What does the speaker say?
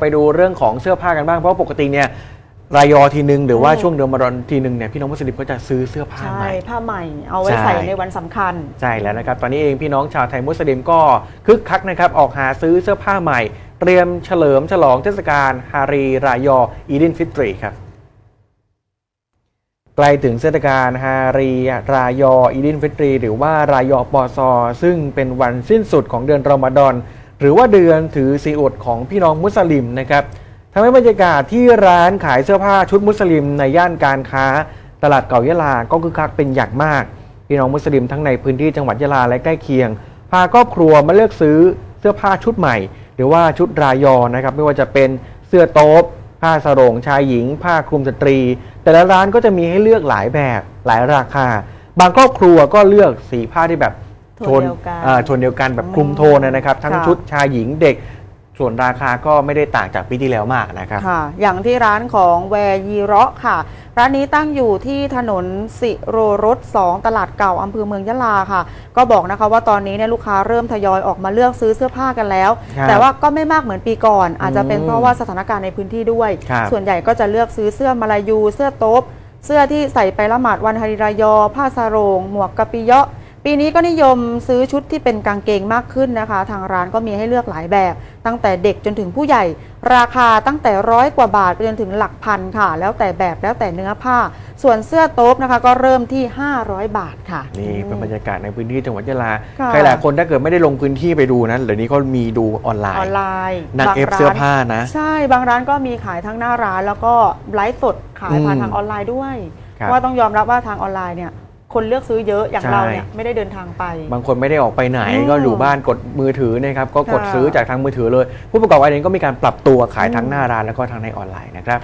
ไปดูเรื่องของเสื้อผ้ากันบ้างเพราะว่าปกติเนี่ยรายอทีหนึ่งหรือว่าอืมช่วงเดือนมรอนทีหนึ่งเนี่ยพี่น้องมุสลิมก็จะซื้อเสื้อผ้าใช่ใหม่ ผ้าใหม่ เอาไว้ใช่ใส่ในวันสำคัญ ใช่แล้วนะครับ ตอนนี้เองพี่น้องชาวไทยมุสลิมก็คึกคักนะครับ ออกหาซื้อเสื้อผ้าใหม่ เตรียมเฉลิมฉลองเทศกาลฮารีรายออีดินฟิตรีครับ ใกล้ถึงเทศกาลฮารีรายออีดินฟิตรี หรือว่ารายอปอซอ ซึ่งเป็นวันสิ้นสุดของเดือนรอมฎอน หรือว่าเดือนถือสีอดของพี่น้องมุสลิมนะครับทำให้บรรยากาศที่ร้านขายเสื้อผ้าชุดมุสลิม ในย่านการค้า ตลาดเก่ายะลาก็คึกคักเป็นอย่างมาก พี่น้องมุสลิมทั้งในพื้นที่จังหวัดยะลาและใกล้เคียง พาครอบครัวมาเลือกซื้อเสื้อผ้าชุดใหม่ หรือว่าชุดรายอนะครับไม่ว่าจะเป็นเสื้อโต๊ะผ้าสรงชายหญิง ผ้าคลุมสตรี แต่ละร้านก็จะมีให้เลือกหลายแบบหลายราคา บางครอบครัวก็เลือกสีผ้าที่แบบ โทนเดียวกันอ่าโทนเดียวกันแบบคลุมโทนนะครับ ทั้งค่ะชุดชายหญิงเด็ก ส่วนราคาก็ไม่ได้ต่างจากปีที่แล้วมากนะครับค่ะ อย่างที่ร้านของแวร์ยีเราะค่ะ ร้านนี้ตั้งอยู่ที่ถนนสิโรรส 2 ตลาดเก่าอำเภอเมืองยะลาค่ะ ก็บอกนะคะว่าตอนนี้เนี่ยลูกค้าเริ่มทยอยออกมาเลือกซื้อเสื้อผ้ากันแล้วครับแต่ว่าก็ไม่มากเหมือนปีก่อน อาจจะเป็นอืมเพราะว่าสถานการณ์ในพื้นที่ด้วยครับส่วนใหญ่ก็จะเลือกซื้อเสื้อมาลายู เสื้อโต๊บเสื้อที่ใส่ไปละหมาดวันฮาริรายอ ผ้าสาโรง หมวกกะปิเยาะ ปีนี้ก็นิยมซื้อชุดที่เป็นกางเกงมากขึ้นนะคะ ทางร้านก็มีให้เลือกหลายแบบ ตั้งแต่เด็กจนถึงผู้ใหญ่ ราคาตั้งแต่ร้อยกว่าบาทไปจนถึงหลักพันค่ะ แล้วแต่แบบแล้วแต่เนื้อผ้า ส่วนเสื้อโต๊บนะคะ ก็เริ่มที่ 500 บาทค่ะ นี่เป็นบรรยากาศในพื้นที่จังหวัดยะลาค่ะใครหลายคนถ้าเกิดไม่ได้ลงพื้นที่ไปดูนะเดี๋ยวนี้ก็มีดูออนไลออนน์ไลน์นางบางเอฟร้เสื้อผ้านะ ใช่บางร้านก็มีขายทั้งหน้าร้านแล้วก็ไลฟ์สดขายผ่านอืมทางออนไลน์ด้วยครับเพราะว่าต้องยอมรับว่าทางออนไลน์เนี่ย คนเลือกซื้อเยอะอย่างใช่ เราเนี่ยไม่ได้เดินทางไป บางคนไม่ได้ออกไปไหนอืมก็อยู่บ้านกดมือถือนะครับก็กดค่ะ ซื้อจากทางมือถือเลย ผู้ประกอบการเองก็มีการปรับตัวขายทั้งอืมหน้าร้านแล้วก็ทางในออนไลน์นะครับ